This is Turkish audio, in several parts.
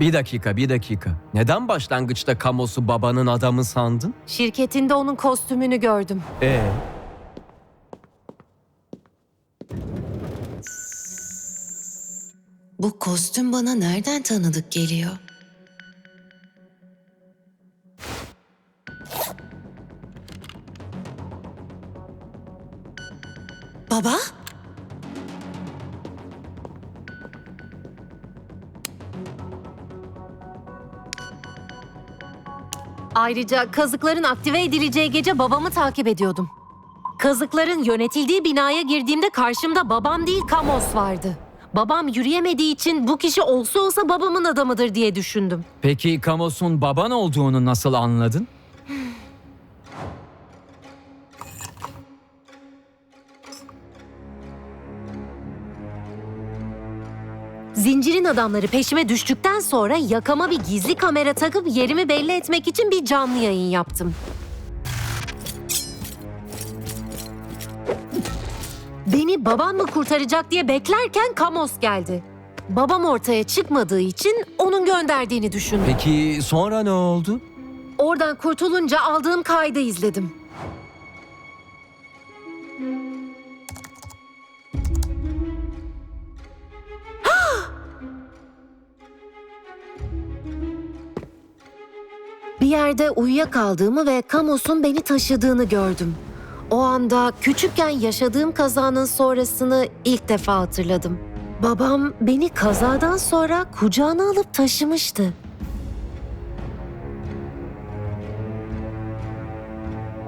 Bir dakika, bir dakika. Neden başlangıçta Kamos'u babanın adamı sandın? Şirketinde onun kostümünü gördüm. Ee, Bu kostüm bana nereden tanıdık geliyor? Baba? Ayrıca kazıkların aktive edileceği gece babamı takip ediyordum. Kazıkların yönetildiği binaya girdiğimde karşımda babam değil Kamos vardı. Babam yürüyemediği için bu kişi olsa olsa babamın adamıdır diye düşündüm. Peki Kamos'un baban olduğunu nasıl anladın? Zincirin adamları peşime düştükten sonra yakama bir gizli kamera takıp yerimi belli etmek için bir canlı yayın yaptım. Beni babam mı kurtaracak diye beklerken Kamos geldi. Babam ortaya çıkmadığı için onun gönderdiğini düşündüm. peki sonra ne oldu? Oradan kurtulunca aldığım kaydı izledim. Bir yerde uyuyakaldığımı ve Kamos'un beni taşıdığını gördüm. O anda küçükken yaşadığım kazanın sonrasını ilk defa hatırladım. Babam beni kazadan sonra kucağına alıp taşımıştı.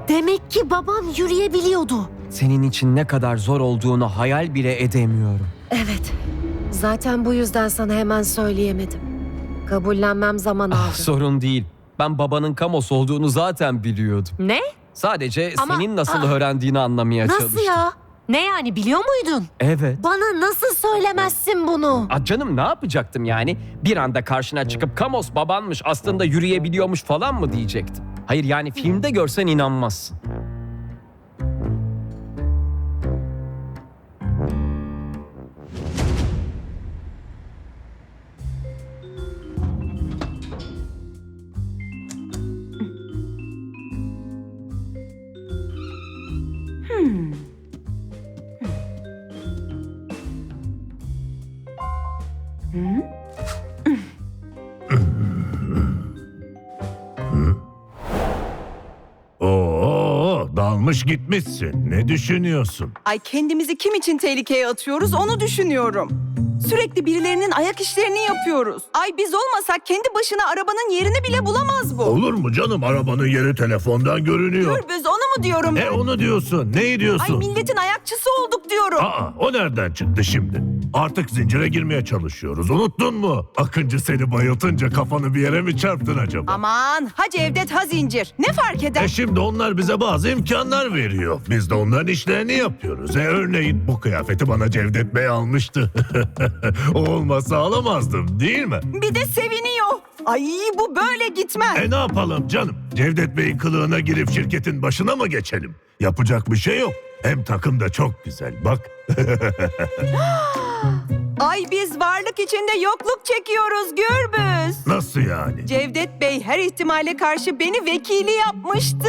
Demek ki babam yürüyebiliyordu. Senin için ne kadar zor olduğunu hayal bile edemiyorum. Evet. Zaten bu yüzden sana hemen söyleyemedim. Kabullenmem zaman aldı. Ah, sorun değil. Ben babanın Kamos olduğunu zaten biliyordum. ne? Sadece Ama- senin nasıl Aa. öğrendiğini anlamaya Nasıl çalıştım. ya? Ne yani biliyor muydun? Evet. Bana nasıl söylemezsin bunu? Aa, canım ne yapacaktım yani? Bir anda karşına çıkıp Kamos babanmış aslında yürüyebiliyormuş falan mı diyecektim. Hayır yani filmde görsen inanmazsın. Dalmış gitmişsin. Ne düşünüyorsun? Ay kendimizi kim için tehlikeye atıyoruz onu düşünüyorum. Sürekli birilerinin ayak işlerini yapıyoruz. Ay biz olmasak kendi başına arabanın yerini bile bulamaz bu. Olur mu canım? Arabanın yeri telefondan görünüyor. Gürbüz onu mu diyorum E ben? onu diyorsun. Neyi Ay diyorsun? milletin ayakçısı olduk diyorum. Aa, o nereden çıktı şimdi? Artık zincire girmeye çalışıyoruz. Unuttun mu? Akıncı seni bayıltınca kafanı bir yere mi çarptın acaba? Aman ha Cevdet ha zincir. Ne fark eder? E şimdi onlar bize bazı imkanlar veriyor. Biz de onların işlerini yapıyoruz. E örneğin bu kıyafeti bana Cevdet Bey almıştı. o olmasa alamazdım değil mi? Bir de seviniyor. Ay bu böyle gitmez. E ne yapalım canım? Cevdet Bey'in kılığına girip şirketin başına mı geçelim? Yapacak bir şey yok. Hem takım da çok güzel bak. Ay biz varlık içinde yokluk çekiyoruz Gürbüz. Nasıl yani? Cevdet Bey her ihtimale karşı beni vekili yapmıştı.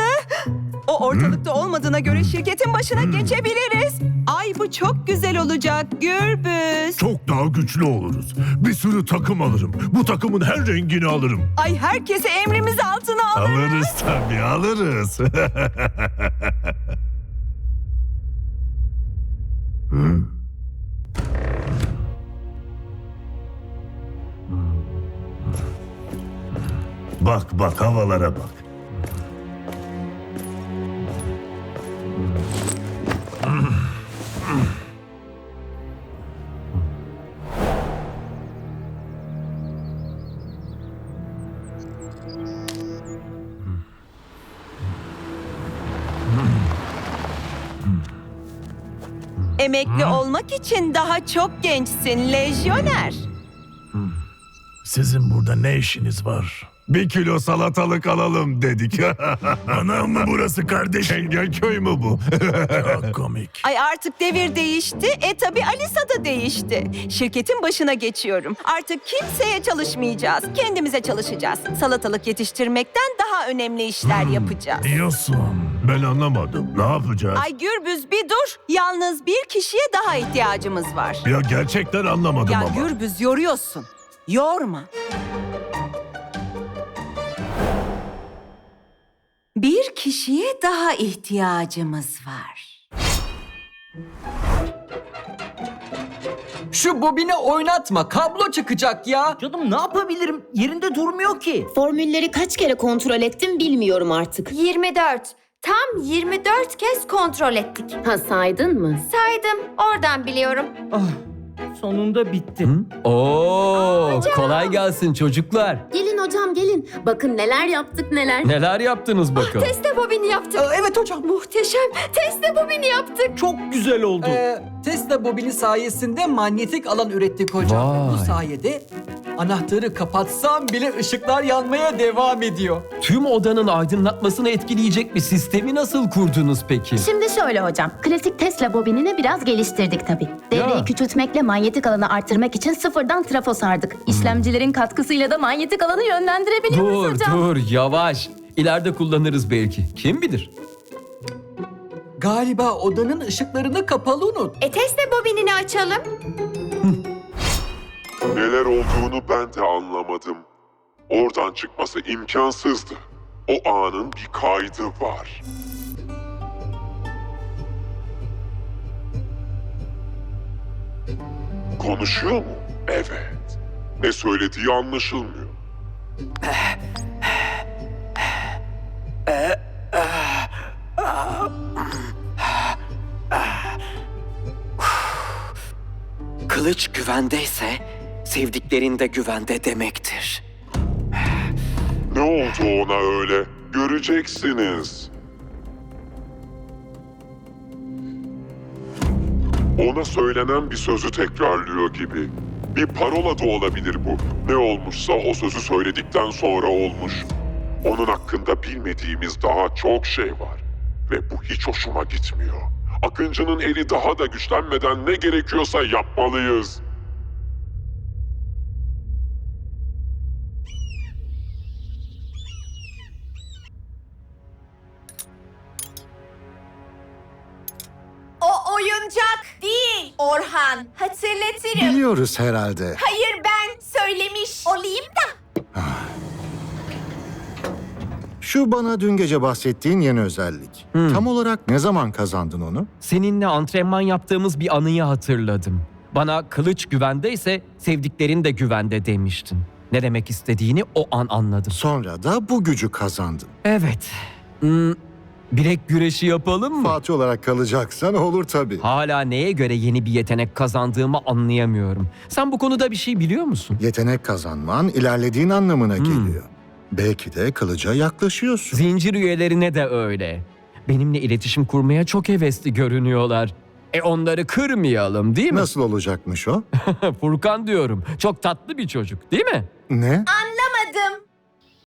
O ortalıkta olmadığına göre şirketin başına geçebiliriz. Ay bu çok güzel olacak Gürbüz. Çok daha güçlü oluruz. Bir sürü takım alırım. Bu takımın her rengini alırım. Ay herkesi emrimiz altına alır. Alırız tabii alırız. Bak bak havalara bak. Emekli olmak için daha çok gençsin lejyoner. Sizin burada ne işiniz var? Bir kilo salatalık alalım dedik. Anam mı burası kardeşim? Çengelköy mü bu? Çok komik. Ay artık devir değişti. E tabi Alisa da değişti. Şirketin başına geçiyorum. Artık kimseye çalışmayacağız. Kendimize çalışacağız. Salatalık yetiştirmekten daha önemli işler yapacağız. Diyorsun. Ben anlamadım. Ne yapacağız? Ay Gürbüz bir dur. Yalnız bir kişiye daha ihtiyacımız var. Ya gerçekten anlamadım Ya ama. Gürbüz yoruyorsun. Yorma. Kişiye daha ihtiyacımız var. Şu bobini oynatma. Kablo çıkacak ya. Canım ne yapabilirim? Yerinde durmuyor ki. Formülleri kaç kere kontrol ettim bilmiyorum artık. 24. Tam 24 kez kontrol ettik. Ha saydın mı? Saydım. Oradan biliyorum. Ah, sonunda bitti. Oo, kolay gelsin çocuklar. Gelin hocam gelin. Bakın neler yaptık neler. Neler yaptınız bakalım? Teste bobini yaptık. Aa, evet hocam. Muhteşem. Teste bobini yaptık. Çok güzel oldu. Ee, Tesla bobini sayesinde manyetik alan ürettik hocam. Vay. Bu sayede anahtarı kapatsam bile ışıklar yanmaya devam ediyor. Tüm odanın aydınlatmasını etkileyecek bir sistemi nasıl kurdunuz peki? Şimdi şöyle hocam. Klasik Tesla bobinini biraz geliştirdik tabii. Devreyi Ya. küçültmekle manyetik alanı arttırmak için sıfırdan trafo sardık. İşlemcilerin katkısıyla da manyetik alanı yönlendirebiliyoruz Dur hocam. dur yavaş. İleride kullanırız belki. Kim bilir? Galiba odanın ışıklarını kapalı unut. E teste bobinini açalım. Neler olduğunu ben de anlamadım. Oradan çıkması imkansızdı. O anın bir kaydı var. Konuşuyor mu? Evet. Ne söylediği anlaşılmıyor. Kılıç güvendeyse sevdiklerin de güvende demektir. Ne oldu ona öyle? Göreceksiniz. Ona söylenen bir sözü tekrarlıyor gibi. Bir parola da olabilir bu. Ne olmuşsa o sözü söyledikten sonra olmuş. Onun hakkında bilmediğimiz daha çok şey var. Ve bu hiç hoşuma gitmiyor. Akıncı'nın eli daha da güçlenmeden ne gerekiyorsa yapmalıyız. Orhan. Hatırlatırım. Biliyoruz herhalde. Hayır ben söylemiş olayım da. Şu bana dün gece bahsettiğin yeni özellik. Tam olarak ne zaman kazandın onu? Seninle antrenman yaptığımız bir anıyı hatırladım. Bana kılıç güvendeyse sevdiklerin de güvende demiştin. Ne demek istediğini o an anladım. Sonra da bu gücü kazandın. Evet. Hmm, bilek güreşi yapalım mı? Fatih olarak kalacaksan olur tabii. Hala neye göre yeni bir yetenek kazandığımı anlayamıyorum. Sen bu konuda bir şey biliyor musun? Yetenek kazanman ilerlediğin anlamına geliyor. Belki de kılıca yaklaşıyorsun. Zincir üyelerine de öyle. Benimle iletişim kurmaya çok hevesli görünüyorlar. E onları kırmayalım değil mi? Nasıl olacakmış o? Furkan diyorum. Çok tatlı bir çocuk değil mi? Ne?